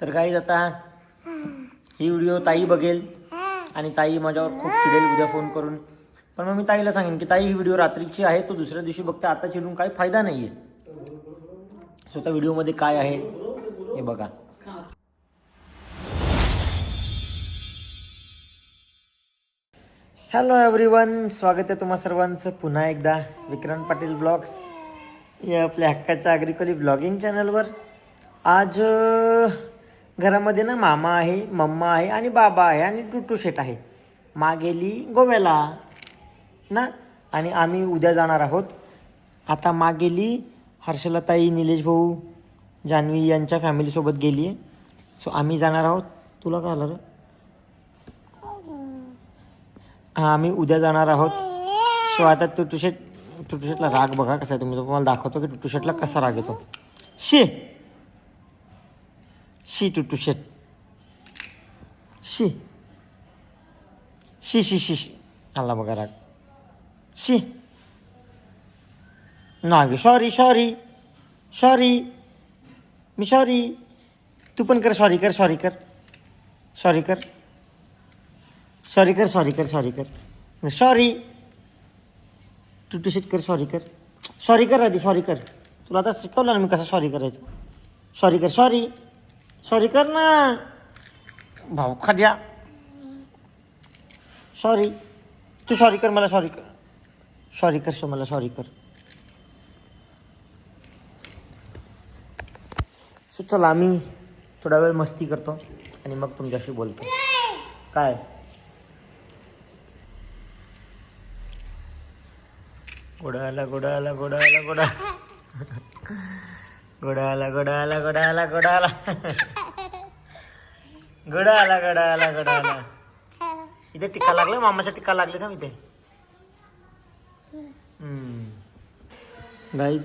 तर काही आता ही व्हिडिओ ताई बघेल आणि ताई माझ्यावर खूप चिडेल उद्या फोन करून. पण मग मी ताईला सांगेन की ताई ही व्हिडिओ रात्रीची आहे तो दुसऱ्या दिवशी बघते आता चिडून काही फायदा नाही आहे स्वतः व्हिडिओमध्ये काय आहे हे बघा. हॅलो एव्हरीवन स्वागत आहे तुम्हा सर्वांचं पुन्हा एकदा विक्रांत पाटील ब्लॉग्स. या आपल्या हक्काच्या अग्रिकली ब्लॉगिंग चॅनलवर. आज घरामध्ये ना मामा आहे मम्मा आहे आणि बाबा आहे आणि टुटू शेट आहे. मा गेली गोव्याला. ना? आणि आम्ही उद्या जाणार आहोत. आता मा गेली हर्षलताई निलेश भाऊ जान्हवी यांच्या फॅमिलीसोबत गेली आहे सो आम्ही जाणार आहोत. तुला काय आलं हां आम्ही उद्या जाणार आहोत. सो आता टुटुशेट टुटुशेटला राग बघा कसा आहे. तुम्ही तुम्हाला दाखवतो की टुटुशेटला कसा राग येतो. शी! शी शेट शी शी शी शी शी आला बघा राग शी नाग सॉरी सॉरी सॉरी मी सॉरी तू पण कर सॉरी कर सॉरी कर सॉरी कर सॉरी कर सॉरी कर सॉरी कर सॉरी तू टू शेट कर सॉरी कर सॉरी कर आधी सॉरी कर तुला आता शिकवलं ना मी कसं सॉरी करायचं सॉरी कर सॉरी सॉरी कर ना भाऊ खाद्या सॉरी तू सॉरी कर मला सॉरी कर. सॉरी कर सो मला सॉरी कर. सो चला आम्ही थोडा वेळ मस्ती करतो आणि मग तुमच्याशी बोलतो. काय? गोडाला गोडाला गोडाला गोडा. गोडाला गोडाला गोडाला गोडाला. गोडाला गोडाला गोडाला. इथे टिका लागलं मामाच्या टिका लागले ना इथे. गाईज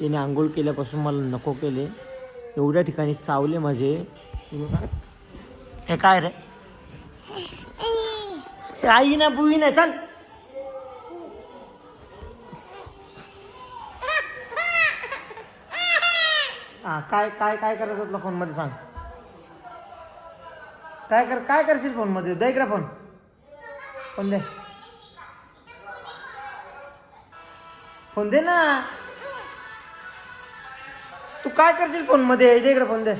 याने आंघोळ केल्यापासून मला नको केले. एवढ्या ठिकाणी चावले माझे. हे काय रे? आई ना बुई नाही चल. हा काय काय काय करायचं तुला फोनमध्ये सांग. काय कर काय करशील फोनमध्ये? दे इकडे फोन. फोन दे. फोन दे ना. तू काय करशील फोनमध्ये? दे इकडे फोन दे.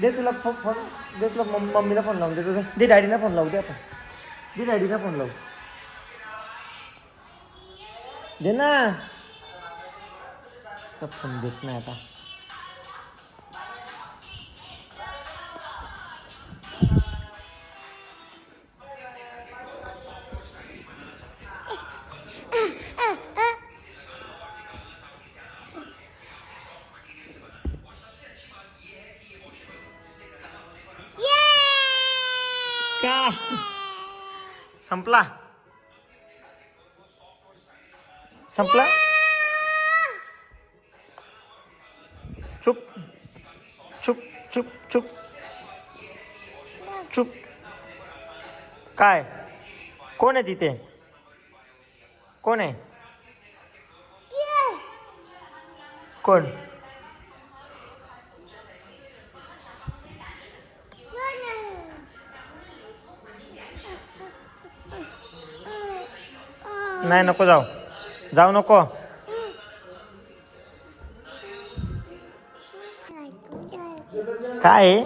दे तुला फो- फोन दे तुला मम्मीला फोन लावून दे तुझं. दे डॅडीला फोन लावू दे आपण दे डॅडीला फोन लावू. दे ना. फोन देत नाही आता. का? संपला. संपला? चुप. चुप चुप चुप. चुप. काय? कोण आहे तिथे? कोण आहे? कोण? नाही नको जाऊ. जाऊ नको. काय? आहे?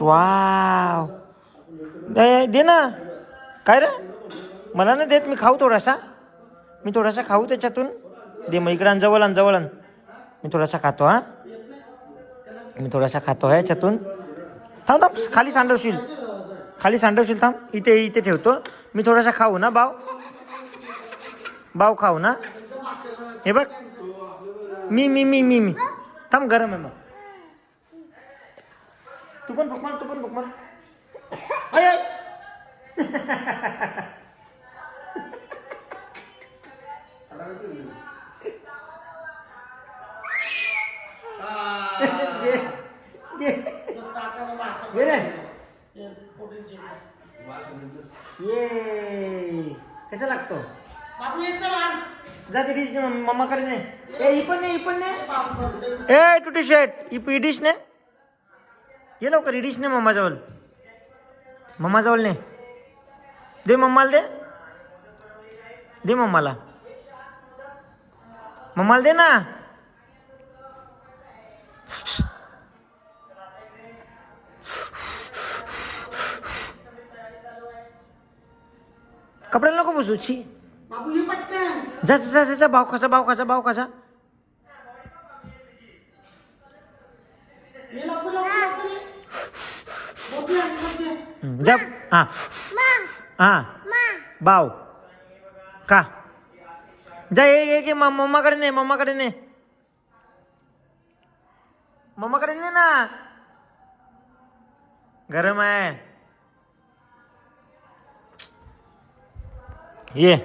वाव. दे दे ना. काय रे? मला नाही देत मी खाऊ थोडासा. मी थोडासा खाऊ त्याच्यातून. दे मग इकडं जवळ आण जवळ आण. मी थोडासा खातो हा. मी थोडासा खातो ह्याच्यातून थांब थांब खाली सांडवशील. खाली सांडवशील थांब इथे इथे ठेवतो. मी थोडासा खाऊ ना बाव बाव खाऊ ना? हे बघ. मी मी मी मी मी. थांब गरम आहे मग. तू पण भुकमान तू पण भुकमान अय, मम्माकडे ए ही पण ने ही पण ए टू टी शर्ट ही पी डिश ने। ये लवकर ही डिश मम्माजवळ मम्माजवळ दे मम्माला दे। दे मम्माला। मम्माला दे ना। कपड्याला नको बसू छी। बाबू ये पटकन. जा जा जा, जा जा भाव खाचा भाव खाचा भाव खाचा ये लवकर लवकर लवकर ये. बघूया बघूया हम्म, जा. हा. हा. बाव का? जा ये ये ये मम- मम्माकडे ने मम्माकडे ने. मम्माकडे ने ना. गरम आहे. ये.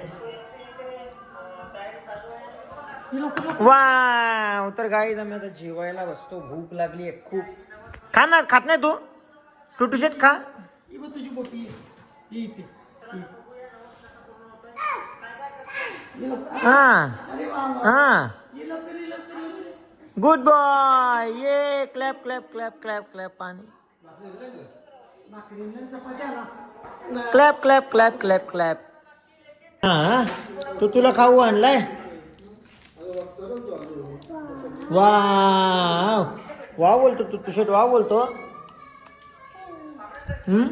वा तर गाई आम्ही आता जेवायला बसतो. भूक लागली आहे खूप. खा ना खात नाही तू? टू शेट खा. ही बघ तुझी बोटी. ये. ये इथे. ये. ये लवकर. हा. अरे वा वा. हा. ये लवकर ये लवकर ये लवकर. गुड बॉय ये clap clap clap clap clap पाणी. भाकरीला चपात्या ना clap clap clap clap clap हा? तू तुला खाऊ आणलाय? वाव. वा बोलतो तू तुझ्यात वा बोलतो. हम्म?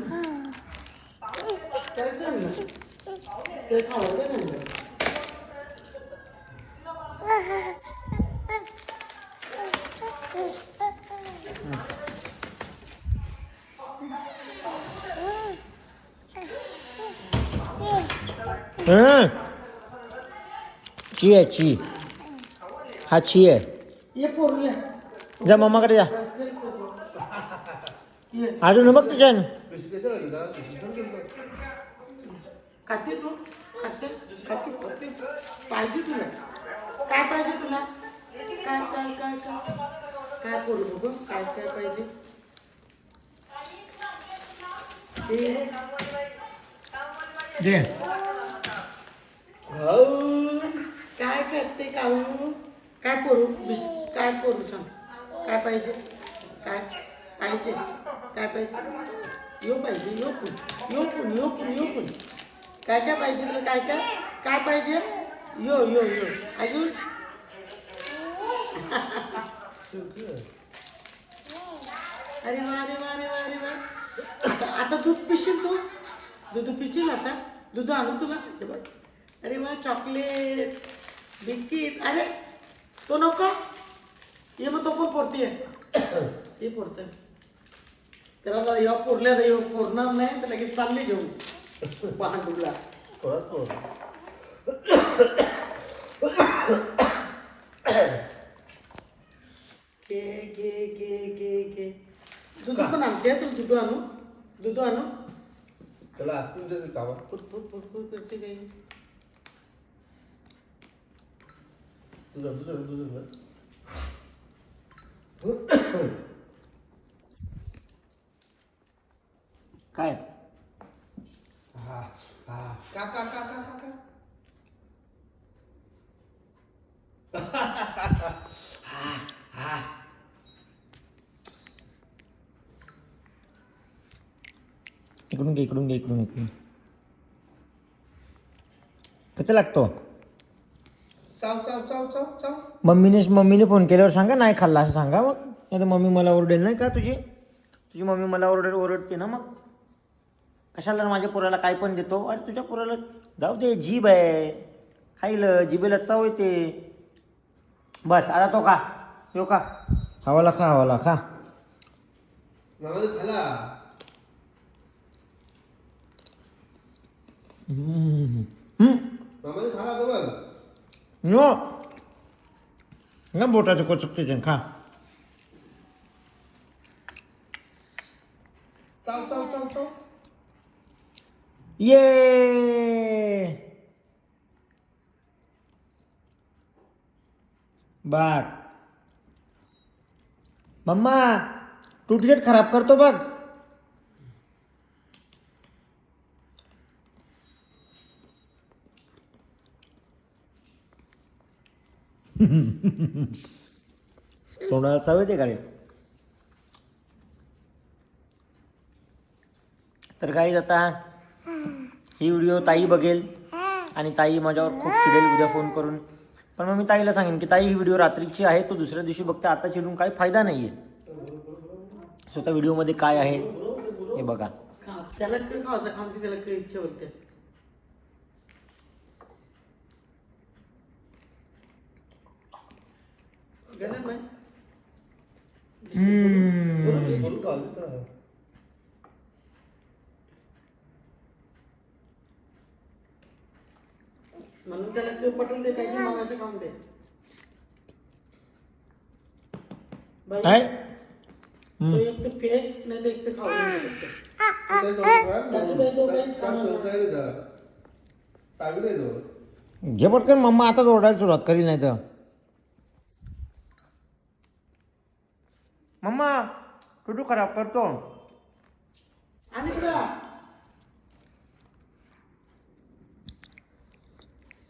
हम्म? ची आहे ची हा ची आहे ये पोरू ये जा मम्माकडे जा ये अजून बघ तुझ्या खाते तू खाते खाते खाते पाहिजे तुला काय पाहिजे तुला काय काय काय काय काय करू बघू काय काय पाहिजे ते काय करते खाऊ काय करू बिस काय करू सांग? काय पाहिजे? काय पाहिजे? काय पाहिजे? यो पाहिजे यो पण यो पण यो पण यो पण काय काय पाहिजे तुला? काय काय? काय पाहिजे? यो यो यो. अजून? अरे वा अरे वा अरे वा अरे वा. आता आता दूध पिशील तू? दूध पिशील आता? दूध आणू तुला? हे बघ. अरे वा चॉकलेट. बिस्किट. अरे तो नको. ये मग तो पण पोरतीये? हे पोरतोय. त्याला या पोरल्या या पोरणार नाही तर लगेच चालली जेवून पहाटूला के के के के के. दूध पण आणते तू दूध आणू? दूध आणू? त्याला असतील तसे चावा फुट फुट फुट फुट करते काही. तुझं तुझं तुझं काय? हा हा. का का का का का का? इकडून घे इकडून घे इकडून इकडून. कसं लागतो चाव चाव चाव चाव चाव मम्मीने मम्मीने फोन केल्यावर सांगा नाही खाल्ला असं सांगा मग. नाही तर मम्मी मला ओरडेल नाही का तुझी? तुझी मम्मी मला ओरडेल ओरडते ना मग. कशाला माझ्या पोराला काय पण देतो? अरे तुझ्या पोराला जाऊ दे जीभ आहे. खाईल जिभेला चव येते. बस आता तो खा. यो खा. हवाला खा हवाला खा. खाला मामाने खाला का बघ नो ना बोटाचं कोचक त्याच्यानं खा चाव चाव चाव चाव ये बाट मम्मा टूटशेट खराब करतो बघ तोंडाला चव येते का रे? तर काही आता ही व्हिडिओ ताई बघेल आणि ताई माझ्यावर खूप चिडेल उद्या फोन करून. पण मग मी ताईला सांगेन की ताई ही व्हिडिओ रात्रीची आहे तो दुसऱ्या दिवशी बघते आता चिडून काही फायदा नाही आहे स्वतः व्हिडिओमध्ये काय आहे हे बघा. त्याला काय खाऊन त्याला काही इच्छा होते. म्हणून त्याला ते पटेल ते त्याचे मनाचे काम ते काय नाही तर एक तर खाऊ ah, ah, ah. घे पटकन मम्मा आता ओरडायला सुरुवात करील नाही तर मम्मा कुठू खराब करतो आणि.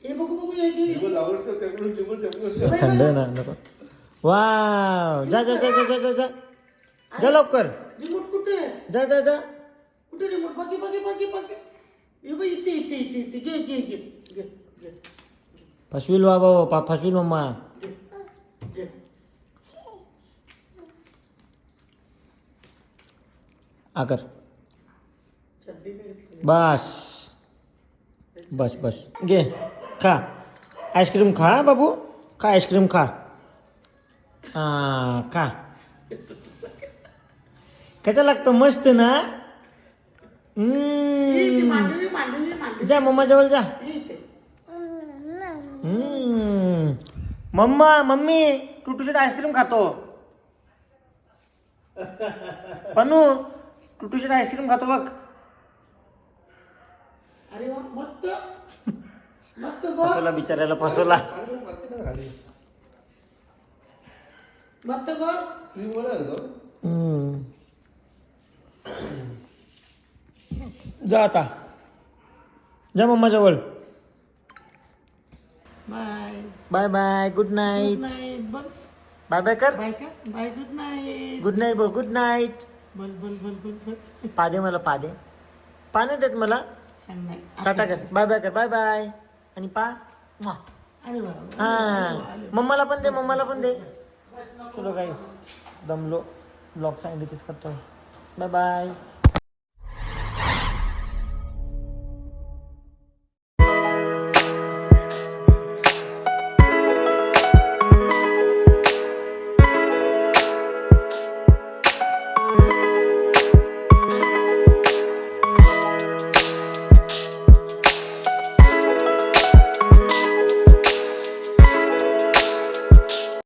हे बघू बघू. टेबल आवडतं टेबल टेबल टेबल थंड आहे ना नको वाव जा जा जा जा जा जा जा जा लवकर रिमोट कुठे? जा जा जा कुठे रिमोट बघे बघे बघे बघे हे बघ इथे इथे इथे इथे घे घे घे घे फसविल बाबा फसविल मम्मा घे घे आकर. बस। बस बस। घे खा। आईस्क्रीम खा बाबू। खा आईस्क्रीम खा। हा खा। कसं लागतं? मस्त ना? जा मम्मा जवळ जा. मम्मा मम्मी टुटूशेट आईस्क्रीम खातो. पनू टुटूशेट आईस्क्रीम खातो बघ. अरे वा मस्त. मस्त फसवला बिचाऱ्याला फसवला. मस्त तो. जा आता. जा मम्मा जवळ bye bye bye good good night bye bye कर. बाय का? Bye good night good night बोल गुड नाईट बल बल बल बल बल. पादे मला पादे. पाने देत मला. सांग नाही टाटा कर. बाय बाय कर. Bye bye. आणि पा. म्वा. अरे वा हा. मम्माला पण दे मम्माला पण दे. चलो काही दमलो. ब्लॉग सांगितलं तेच करतो बाय बाय.